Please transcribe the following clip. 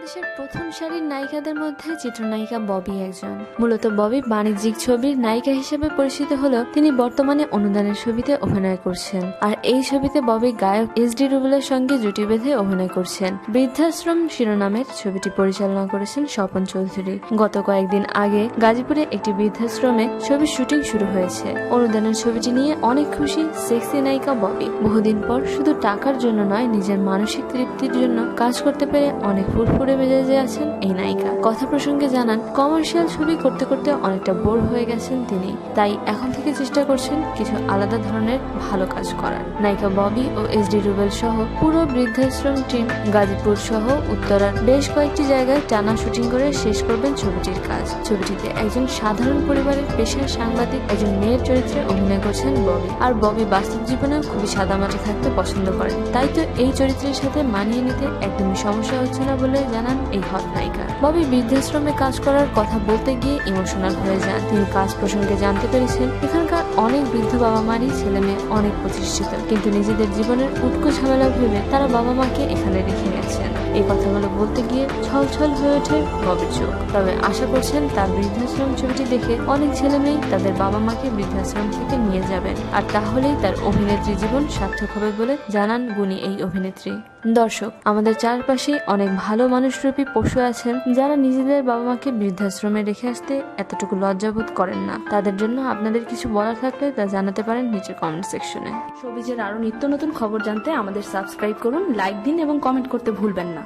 বাংলাদেশের প্রথম সারির নায়িকাদের মধ্যে চিত্রনায়িকা ববি একজন। মূলত ববি বাণিজ্যিক ছবির নায়িকা হিসেবে পরিচিত হলেও তিনি বর্তমানে অনুদানের ছবিতে অভিনয় করছেন। আর এই ছবিতে ববি গায়ক এস ডি রুবেলের সঙ্গে জুটি বেঁধে অভিনয় করছেন। বৃদ্ধাশ্রম শিরোনামের ছবিটি পরিচালনা করেছেন স্বপন চৌধুরী। গত কয়েকদিন আগে গাজীপুরে একটি বৃদ্ধাশ্রমে ছবির শুটিং শুরু হয়েছে। অনুদানের ছবিটি নিয়ে অনেক খুশি সেক্সি নায়িকা ববি। বহুদিন পর শুধু টাকার জন্য নয়, নিজের মানসিক তৃপ্তির জন্য কাজ করতে পেরে অনেক ফুরফুরে মেজাজে আছেন এই নায়িকা। কথা প্রসঙ্গে জানান কমার্শিয়াল ছবি করতে করতে অনেকটা বোর হয়ে গেছেন তিনি। তাই এখন থেকে চেষ্টা করছেন কিছু আলাদা ধরনের ভালো কাজ করার। নায়িকা ববি ও এস ডি রুবেল সহ পুরো বৃদ্ধাশ্রম টিম গাজীপুর সহ উত্তরার বেশ কয়েকটি জায়গায় টানা শুটিং করে শেষ করবেন ছবিটির কাজ। ছবিটিতে একজন সাধারণ পরিবারের পেশার সাংবাদিক, একজন মেয়ের চরিত্রে অভিনয় করছেন ববি। আর ববি বাস্তব জীবনেও খুবই সাদামাটা থাকতে পছন্দ করেন। তাই তো এই চরিত্রের সাথে মানিয়ে নিতে একদমই সমস্যা হচ্ছে না বলে জানান এই হট নায়িকা। ববি বৃদ্ধাশ্রমে কাজ করার কথা বলতে গিয়ে ইমোশনাল হয়ে যান। তিনি কাজ প্রসঙ্গে জানতে পেরেছেন, এখানকার অনেক বৃদ্ধ বাবা মারই ছেলে মেয়ে অনেক প্রতিষ্ঠিত। কিন্তু নিজেদের জীবনের উটকো ঝামেলা ভেবে তারা বাবা মাকে এখানে রেখে গেছেন। এই কথাগুলো বলতে গিয়ে ছল ছল হয়ে ওঠে ববির চোখ। তবে আশা করছেন তার বৃদ্ধাশ্রম ছবিটি দেখে অনেক ছেলে মেয়ে তাদের বাবা মাকে বৃদ্ধাশ্রম থেকে নিয়ে যাবেন। আর তাহলেই তার অভিনেত্রী জীবন সার্থক হবে বলে জানান গুণী এই অভিনেত্রী। দর্শক, আমাদের চারপাশে অনেক ভালো মানুষরূপী পশু আছেন যারা নিজেদের বাবা মাকে বৃদ্ধাশ্রমে রেখে আসতে এতটুকু লজ্জাবোধ করেন না। তাদের জন্য আপনাদের কিছু বলার থাকলে তা জানাতে পারেন নিচের কমেন্ট সেকশনে সবিজের আরও নিত্য নতুন খবর জানতে আমাদের সাবস্ক্রাইব করুন লাইক দিন এবং কমেন্ট করতে ভুলবেন না।